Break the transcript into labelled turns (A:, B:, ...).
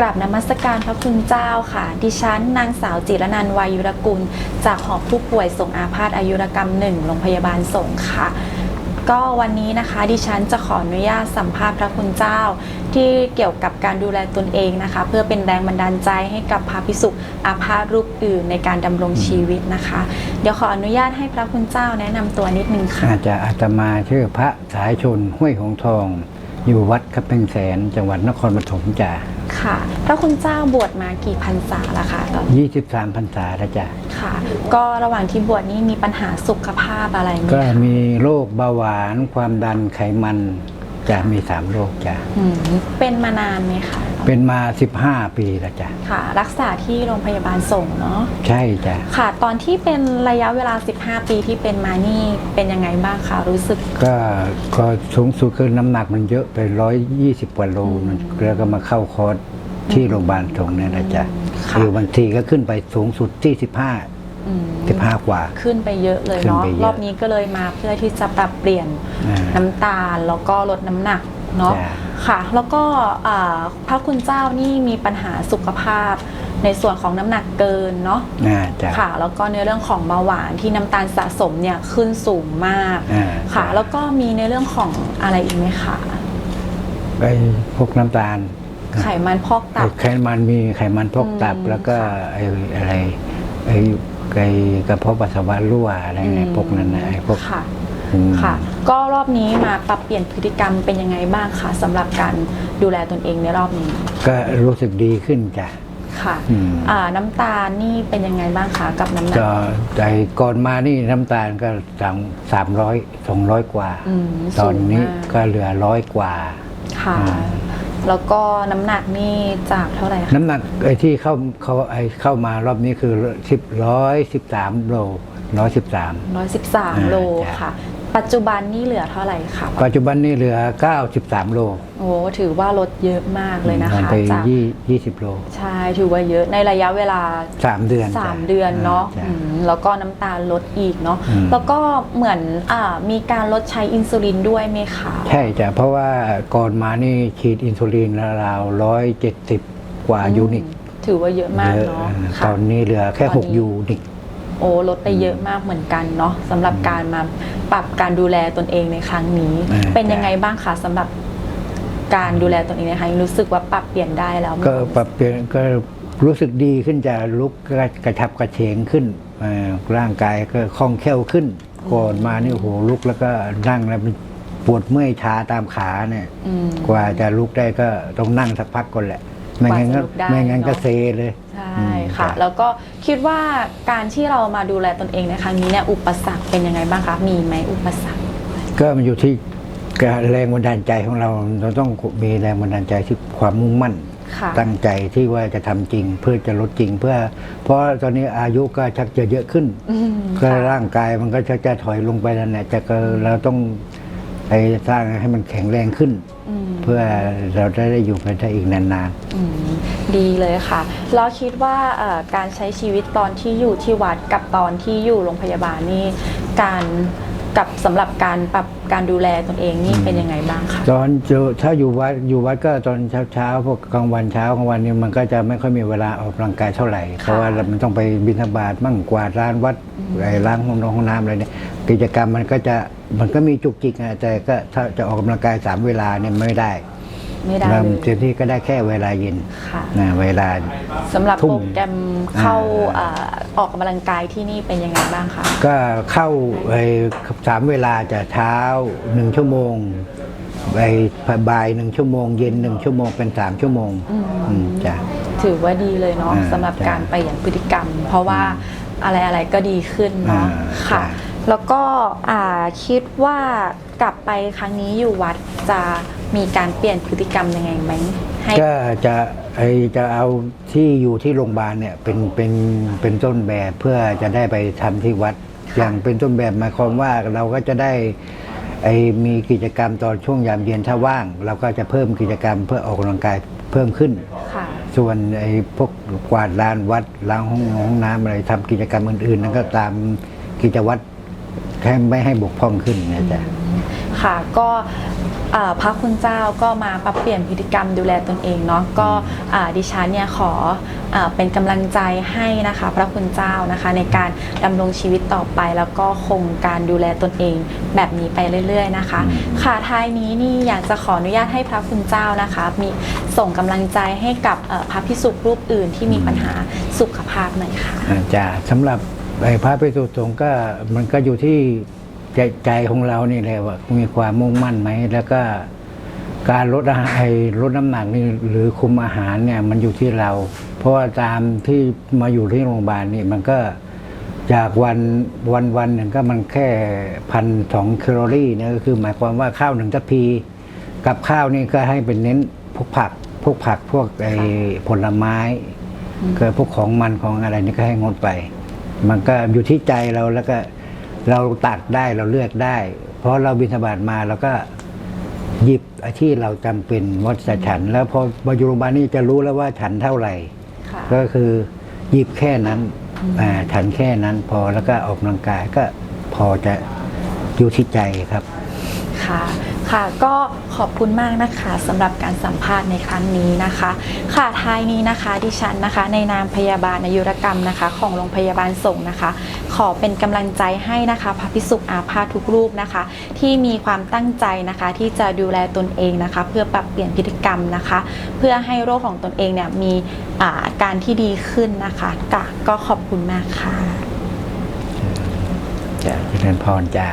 A: กราบนมัสการพระคุณเจ้าค่ะ ดิฉันนางสาวจิรนันวายุรกุล จากหอผู้ป่วยส่งอาพาธอายุรกรรมหนึ่งโรงพยาบาลสงค่ะ ก็วันนี้นะคะดิฉันจะขออนุญาตสัมภาษณ์พระคุณเจ้า ที่เกี่ยวกับการดูแลตนเองนะคะ เพื่อเป็นแรงบันดาลใจให้กับพระภิกษุอาพาธรูปอื่นในการดำรงชีวิตนะคะ เดี๋ยวขออนุญาตให้พระคุณเจ้าแนะนำตัวนิดนึงค่ะ
B: อาจจะอาตมาชื่อพระสายชนห้วยหงทอง อยู่วัดคับเพ็งแสนจังหวัดนครปฐมจ้ะ
A: ค่ะพระคุณเจ้าบวชมากี่พรรษาละคะตอนนี้
B: 23พรรษาแล้วจ้ะ
A: ค่ะ ก็ระหว่างที่บวชนี่มีปัญหาสุขภาพอะไรไหม
B: ก็
A: คะ
B: มีโรคเบาหวานความดันไขมัน จะมีสามโรคจ้ะ
A: อืมเป็นมานานไหมคะ
B: เป็นมา15ปีแล้วจ้ะ
A: ค่ะ รักษาที่โรงพยาบาลส่งเนาะ
B: ใช่จ้ะ
A: ค่ะ ตอนที่เป็นระยะเวลา 15 ปีที่เป็นมานี่เป็นยังไงบ้างคะรู้สึก
B: ก็ก็สูงสุดคือน้ำหนักมันเยอะไปร้อยยี่สิบกว่าโลมันแล้วก็มาเข้าคอร์สที่โรงพยาบาลตรงนี้นะจ๊ะ
A: ค่ะ
B: คือบางทีก็ขึ้นไปสูงสุดที่สิบห้า
A: อืม
B: สิบห้ากว่า
A: ขึ้นไปเยอะเลย
B: ขึ้น
A: เนาะ
B: ไปเยอะ
A: รอบนี้ก็เลยมาเพื่อที่จะปรับเปลี่ยน
B: อ่า
A: น้ำตาลแล้วก็ลดน้ำหนักเนาะ
B: จ้ะ
A: ค่ะ แล้วก็อ่าพระคุณเจ้านี่มีปัญหาสุขภาพในส่วนของน้ำหนักเกินเนาะ
B: อ่าจ้ะ
A: ค่ะ แล้วก็ในเรื่องของเบาหวานที่น้ำตาลสะสมเนี่ยขึ้นสูงมาก
B: อ่า
A: ค่ะ
B: จ้ะ
A: แล้วก็มีในเรื่องของอะไรอีกไหมคะ
B: ไอ้พวกน้ำตาล
A: ไขมันพอกตั
B: ไอ้
A: บ
B: ไขมันมีไขมันพอกตับ
A: อืม
B: แล้วก็ไอ้อะไรไอ้ ไอ้กระเพาะปัสสาวะรั่วอะไรเนี่ย
A: อืม
B: พวกนั้นนะไอ้พวก
A: ค่ะ
B: อืม
A: ค่ะ ก็รอบนี้มาปรับเปลี่ยนพฤติกรรมเป็นยังไงบ้างคะสำหรับการดูแลตนเองในรอบนี้
B: ก็รู้สึกดีขึ้นจ้ะ
A: ค่ะ
B: อืม
A: อ่าน้ำตาลนี่เป็นยังไงบ้างคะกับน้ำหนัก
B: ก็ไอ้ก่อนมานี่น้ำตาลก็สามสามร้อยสองร้อยกว่า
A: อืม
B: ตอนนี้
A: สูงมาก
B: ก็เหลือร้อยกว่า
A: ค่ะ
B: อืม
A: แล้วก็น้ำหนักนี่จากเท่าไหร่คะ
B: น้ำหนักไอ้ที่เข้าเขาไอ้เข้ามารอบนี้คือสิบร้อยสิบสามโลร้อยสิบสาม
A: ร้อยสิบสาม
B: อ่า
A: โล
B: จ้ะ
A: ค่ะ ปัจจุบันนี่เหลือเท่าไหร่คะ
B: ปัจจุบันนี้เหลือเก้าสิบสามโล
A: โอ้ถือว่าลดเยอะมากเลยนะ
B: ลง
A: คะ
B: ไป
A: จาก
B: ยี่ยี่สิบโล
A: ใช่ถือว่าเยอะในระยะเวลา
B: สามเดือน
A: สาม
B: จ้ะ
A: เดือนเนาะ
B: จ้
A: อืมแล้วก็น้ำตาลลดอีกเนาะ
B: อืม
A: แล้วก็เหมือนอ่ามีการลดใช้อินซูลินด้วยไหมคะ
B: ใช่จ้ะเพราะว่าก่อนมานี่ฉีดอินซูลินราวร้อยเจ็ดสิบกว่ายูนิต
A: ถือว่าเยอะมาก
B: เยอะ
A: เนาะ
B: ต
A: ค่ะ
B: อนนี้เหลือแค่
A: ตอน
B: หก
A: นี้
B: ยูนิต
A: โอ้ลดไปเยอะมากเหมือนกันเนาะสำหรับการมาปรับการดูแลตนเองในครั้งนี้
B: อ่า
A: เป็นยังไงบ้างคะสำหรับการดูแลตนเองในครั้งนี้รู้สึกว่าปรับเปลี่ยนได้แล้วไหม
B: ก็ปรับเปลี่ยนก็รู้สึกดีขึ้นจะลุกก็กระชับกระเฉงขึ้นเอ่อร่างกายก็คล่องแคล่วขึ้น ก่อนมานี่โอ้โหลุกแล้วก็นั่งแล้วมันปวดเมื่อยชาตามขาเนี่ย
A: อืม
B: กว่าจะลุกได้ก็ต้องนั่งสักพักก่อนแหละ ไม่งั้น
A: กว่า
B: ก็
A: จะลุกได้
B: ไม่งั้นก็
A: เนอะ
B: เซเลย
A: ใช่
B: อืม
A: ค่ะ
B: จ้ะ
A: แล้วก็คิดว่าการที่เรามาดูแลตนเองในครั้งนี้เนี่ยอุปสรรคเป็นยังไงบ้างคะมีไหมอุปสรรค
B: ก็มันอยู่ที่แรงบันดาลใจของเราเราต้องมีแรงบันดาลใจที่ความมุ่งมั่น
A: ค่ะ
B: ตั้งใจที่ว่าจะทำจริงเพื่อจะลดจริงเพื่อ เพราะตอนนี้อายุก็ชักจะเยอะขึ้น
A: อืม
B: ก็
A: ค่ะ
B: ร่างกายมันก็ชักจะถอยลงไปแล้วเนี่ยจะก็เราต้อง ไปสร้างให้มันแข็งแรงขึ้น
A: อืม
B: เพื่อเราจะได้อยู่ไปได้อีกนาน
A: อืมดีเลยค่ะเราคิดว่าเอ่อการใช้ชีวิตตอนที่อยู่ที่วัดกับตอนที่อยู่โรงพยาบาลนี่การ กับสำหรับการปรับการดูแลตนเองนี่เป็นยังไงบ้างคะ
B: ๆตอนเจอถ้าอยู่วัดอยู่วัดก็ตอนเช้าเช้าๆพวกกลางวันเช้ากลางวันนี่มันก็จะไม่ค่อยมีเวลาออกกำลังกายเท่าไหร่ เพราะว่ามันต้องไปบิณฑบาตมั่งกวาดร้านวัดไอ้ล้างห้องน้ำห้องน้ำอะไรเนี่ยกิจกรรมมันก็จะมันก็มีจุกจิกนะแต่ก็ถ้าจะออกกำลังกายสามเวลาเนี่ยไม่ได้
A: ไม่ได้
B: เรา
A: เลย
B: เต็มที่ก็ได้แค่เวลาเย็น
A: ค่ะ
B: นะเวลา
A: สำหรับ
B: ทุ่
A: โป
B: ม
A: รแกรมเข้า
B: อ่า
A: เอ่อออกกำลังกายที่นี่เป็นยังไงบ้างคะ
B: ก็เข้าไอ้สามเวลาจะเช้าหนึ่งชั่วโมงไอ้บ่ายหนึ่งชั่วโมงเย็นหนึ่งชั่วโมงเป็นสามชั่วโมง
A: อืม
B: อืมจ้ะ
A: ถือว่าดีเลยเนาะ
B: อ่า
A: สำหรับ
B: จ้ะ
A: การเปลี่ยนพฤติกรรม เพราะว่าอะไรอะไรๆก็ดีขึ้นเนาะ
B: อ่า
A: ค่ะ
B: จ้ะ
A: แล้วก็อ่าคิดว่ากลับไปครั้งนี้อยู่วัดจะมีการเปลี่ยนพฤติกรรมยังไงไหมให้
B: ก็จะไอจะเอาที่อยู่ที่โรงพยาบาลเนี่ยเป็นเป็นเป็นต้นแบบเพื่อจะได้ไปทำที่วัด อย่างเป็นต้นแบบหมายความว่าเราก็จะได้ไอมีกิจกรรมตอนช่วงยามเย็นถ้าว่าง เราก็จะเพิ่มกิจกรรมเพื่อออกกำลังกายเพิ่มขึ้น
A: ค่ะ
B: ส่วนไอ้พวกกวาดลานวัดล้างห้องห้องน้ำอะไรทำกิจกรรมอื่นๆ นั้นก็ตามกิจวัตร แค่ไม่ให้บกพร่องขึ้นนะจ๊ะ
A: ค่ะก็เอ่อพระคุณเจ้าก็มาปรับเปลี่ยนพฤติกรรมดูแลตนเองเนาะก็อ่าดิฉันเนี่ยขอเอ่อเป็นกำลังใจให้นะคะ พระคุณเจ้านะคะในการดำรงชีวิตต่อไป แล้วก็คงการดูแลตนเองแบบนี้ไปเรื่อย ๆ นะคะ
B: อืม
A: ค่ะท้ายนี้นี่อยากจะขออนุญาตให้พระคุณเจ้านะคะ มีส่งกำลังใจให้กับเอ่อพระพิสุรูปอื่นที่มีปัญหาสุขภาพหน่อยค่ะ
B: อาจารย์สำหรับ ไอ้พระภิกษุสงฆ์ก็มันก็อยู่ที่ใจใจของเรานี่แหละว่ามีความมุ่งมั่นไหม แล้วก็การลดอาหารไอ้ลดน้ำหนักนี่หรือคุมอาหารเนี่ยมันอยู่ที่เรา เพราะว่าตามที่มาอยู่ที่โรงพยาบาลนี่มันก็จากวันวันวันหนึ่งก็มันแค่พันสองแคลอรี่เนี่ยก็คือหมายความว่าข้าวหนึ่งทัพพี กับข้าวนี่ก็ให้เป็นเน้นพวกผัก พวกผักพวกไอ้ผลไม้ก็พวกของมันของอะไรนี่ก็ให้งดไป มันก็อยู่ที่ใจเราแล้วก็เราตักได้เราเลือกได้ เพราะเราบิณฑบาตมาเราก็หยิบอาที่เราจำเป็นวัดจะฉัน แล้วพอมาอยู่โรงพยาบาลนี่จะรู้แล้วว่าฉันเท่าไหร่
A: ค่ะ
B: ก็คือหยิบแค่นั้นอ่าฉันแค่นั้นพอแล้วก็ออกกำลังกายก็พอจะอยู่ที่ใจครับ
A: ค่ะ ค่ะ ก็ขอบคุณมากนะคะสำหรับการสัมภาษณ์ในครั้งนี้นะคะ ค่ะท้ายนี้นะคะดิฉันนะคะ ในนามพยาบาลอายุรกรรมนะคะ ของโรงพยาบาลส่งส์นะคะ ขอเป็นกำลังใจให้นะคะพระภิกษุอาพาธทุกรูปนะคะ ที่มีความตั้งใจนะคะ ที่จะดูแลตนเองนะคะ เพื่อปรับเปลี่ยนพฤติกรรมนะคะ เพื่อให้โรคของตนเองเนี่ยมีอ่าอาการที่ดีขึ้นนะคะก็ก็ขอบคุณมากค่ะ
B: จะเจริญพรจ้า